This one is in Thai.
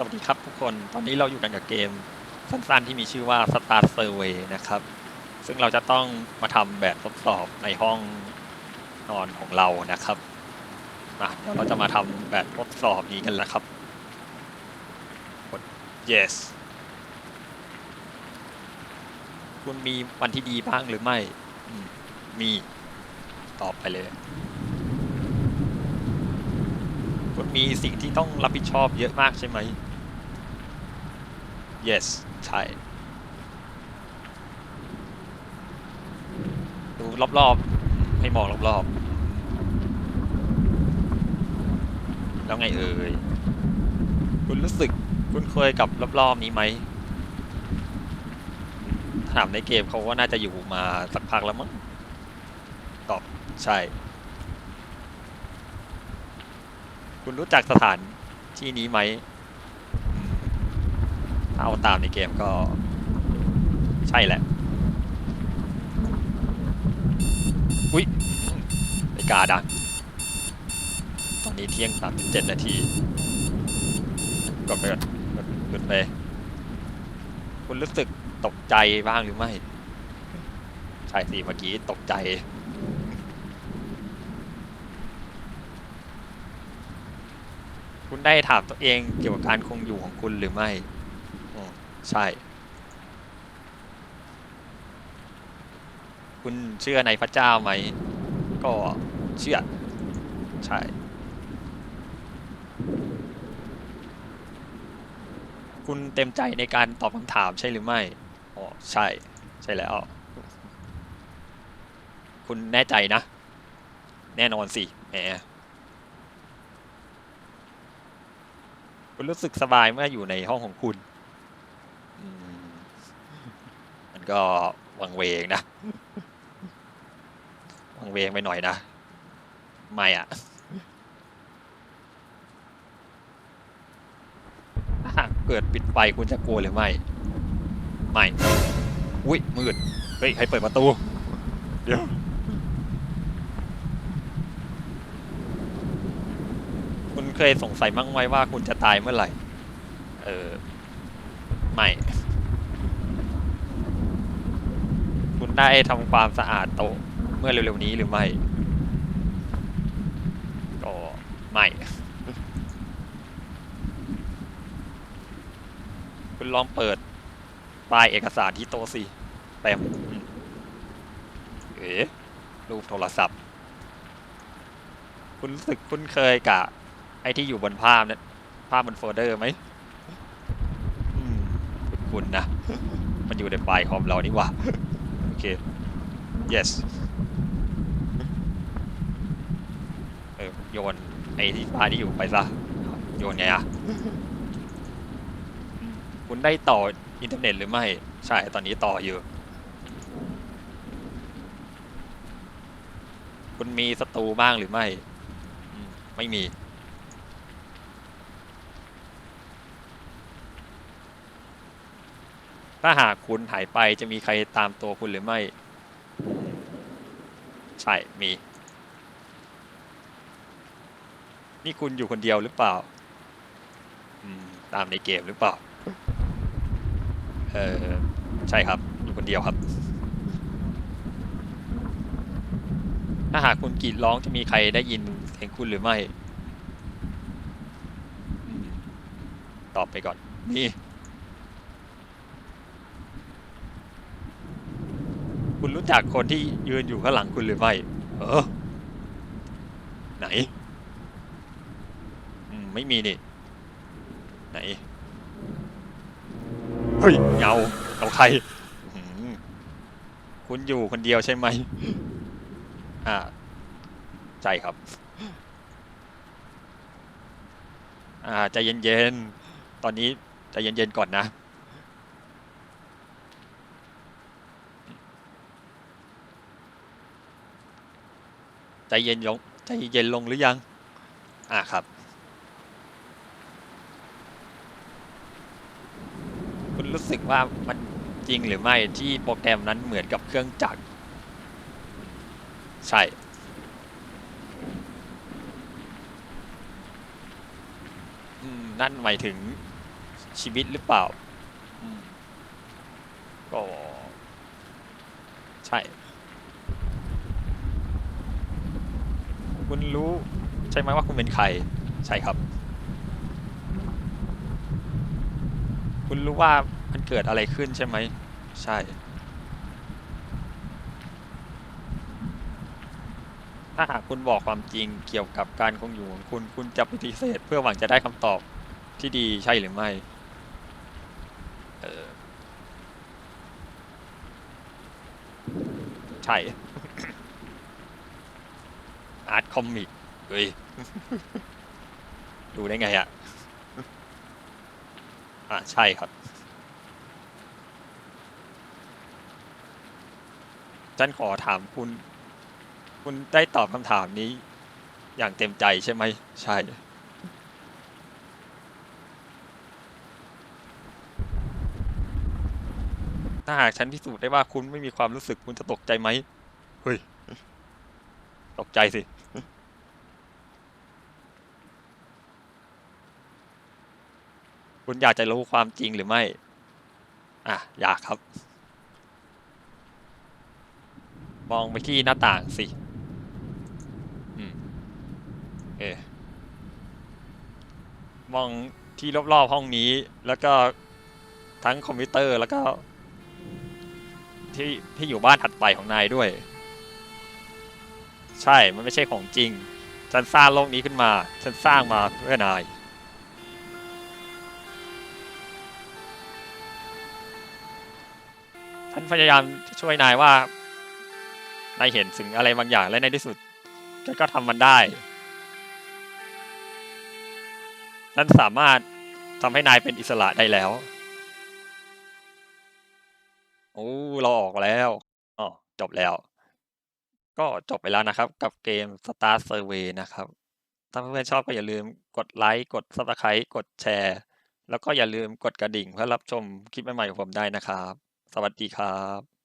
สวัสดีครับทุกคน ตอนนี้เราอยู่กันกับเกมสั้นๆที่มีชื่อว่า Star Survey นะครับ ซึ่งเราจะต้องมาทำแบบทดสอบในห้องนอนของเรานะครับเดี๋ยวเราจะมาทำแบบทดสอบนี้กันแล้วครับกด yes คุณมีวันที่ดีบ้างหรือไม่มมีตอบไปเลยคุณมีสิ่งที่ต้องรับผิดชอบเยอะมากใช่ไหม yes ใช่ ดูรอบๆ ให้มองรอบๆ แล้วไงเอ่ย คุณรู้สึกคุ้นเคยกับรอบๆ นี้ไหม ถามในเกมเขาว่าน่าจะอยู่มาสักพักแล้วมั้ง ตอบใช่ คุณรู้จักสถานที่นี้ไหมอืม ถ้าเอาตามในเกมก็ ใช่แหละ อุ๊ยอืมนาฬิกาดังตอนนี้เที่ยงสามสิบเจ็ดนาทีกดไปก่อนกดกดไปคุณรู้สึกตกใจบ้างหรือไม่ ใช่สิเมื่อกี้ตกใจคุณได้ถามตัวเองเกี่ยวกับการคงอยู่ของคุณหรือไม่ ใช่ คุณเชื่อในพระเจ้าไหม ก็เชื่อ ใช่ คุณเต็มใจในการตอบคำถามใช่หรือไม่ อ๋อ ใช่ ใช่แล้ว คุณแน่ใจนะ แน่นอนสิ แหมคุณรู้สึกสบายเมื่ออยู่ในห้องของคุณ อืมมัน ก็วังเวงนะ วังเวงไปหน่อยนะ ไม่อะหากเกิดปิดไฟคุณจะกลัวหรือไม่ ไม่ อุ้ยมืด เฮ้ย ใครเปิดประตู เดี๋ยว คุณเคยสงสัยมั้งไหมว่าคุณจะตายเมื่อไหร่ เออ ไม่ คุณ ได้ทำความสะอาดโต๊ะเมื่อเร็วๆนี้หรือไม่ ก็ไม่ คุณลองเปิดไฟล์เอกสารที่โต๊ะสิแปมอืมเอ๋รูปโทรศัพท์ คุณรู้สึกคุ้นเคยกับไอ้ที่อยู่บนภาพเนี่ยภาพบนโฟลเดอร์ไหมอืมคุณนะ มันอยู่ในไฟล์คอมเรานี่หว่า โอเค yes เออโยนไอ้ที่ไฟล์ที่อยู่ไปซะ โยนไงอะคุณได้ต่ออินเทอร์เน็ตหรือไม่ ใช่ ตอนนี้ต่ออยู่ คุณมีศัตรูบ้างหรือไม่ ไม่มี ถ้าหากคุณหายไปจะมีใครตามตัวคุณหรือไม่ ใช่มี นี่คุณอยู่คนเดียวหรือเปล่าตามในเกมหรือเปล่า เออใช่ครับอยู่คนเดียวครับ ถ้าหากคุณกรีดร้องจะมีใครได้ยินเสียงคุณหรือไม่ ตอบไปก่อน นี่ คุณรู้จักคนที่ยืนอยู่ข้างหลังคุณหรือไม่ เออ ไหนไม่มีนี่ ไหน เฮ้ยเงาเงาใคร คุณอยู่คนเดียวใช่ไหม อ่า ใช่ครับ อ่าใจเย็นๆ ตอนนี้ใจเย็นๆก่อนนะ ใจเย็นลงใจเย็นลงหรือยัง อ่าครับ คุณรู้สึกว่ามันจริงหรือไม่ที่โปรแกรมนั้นเหมือนกับเครื่องจักร ใช่อืมนั่นหมายถึงชีวิตหรือเปล่าอืมก็ ใช่ คุณรู้ใช่ไหมว่าคุณเป็นใคร ใช่ครับ คุณรู้ว่ามันเกิดอะไรขึ้นใช่ไหม ใช่ ถ้าหากคุณบอกความจริงเกี่ยวกับการคงอยู่ของคุณคุณจะปฏิเสธเพื่อหวังจะได้คำตอบที่ดีใช่หรือไม่ใช่ อาร์ตคอมิกเฮ้ยดูได้ไงอะอะ ใช่ครับฉันขอถามคุณ คุณได้ตอบคำถามนี้ อย่างเต็มใจใช่ไหม ใช่ ถ้าหากฉันพิสูจน์ได้ว่าคุณไม่มีความรู้สึกคุณจะตกใจไหม เฮ้ย ตกใจสิ คุณอยากจะรู้ความจริงหรือไม่ อะ อยากครับ มองไปที่หน้าต่างสิ อืมเออมองที่รอบๆห้องนี้ แล้วก็ทั้งคอมพิวเตอร์แล้วก็ ที่ที่อยู่บ้านถัดไปของนายด้วย ใช่ มันไม่ใช่ของจริง ฉันสร้างโลกนี้ขึ้นมา ฉันสร้างมาเพื่อนาย พยายามช่วยนายว่านายเห็นสิ่งอะไรบางอย่างและในที่สุดฉันก็ทำมันได้ฉันสามารถทำให้นายเป็นอิสระได้แล้ว โอ้ เราออกแล้วอ๋อจบแล้ว ก็จบไปแล้วนะครับ กับเกม Star Survey นะครับ ถ้าเพื่อนๆชอบก็อย่าลืมกดไลค์ กด Subscribe กดแชร์ แล้วก็อย่าลืมกดกระดิ่งเพื่อรับชมคลิปใหม่ๆของผมได้นะครับ สวัสดีครับ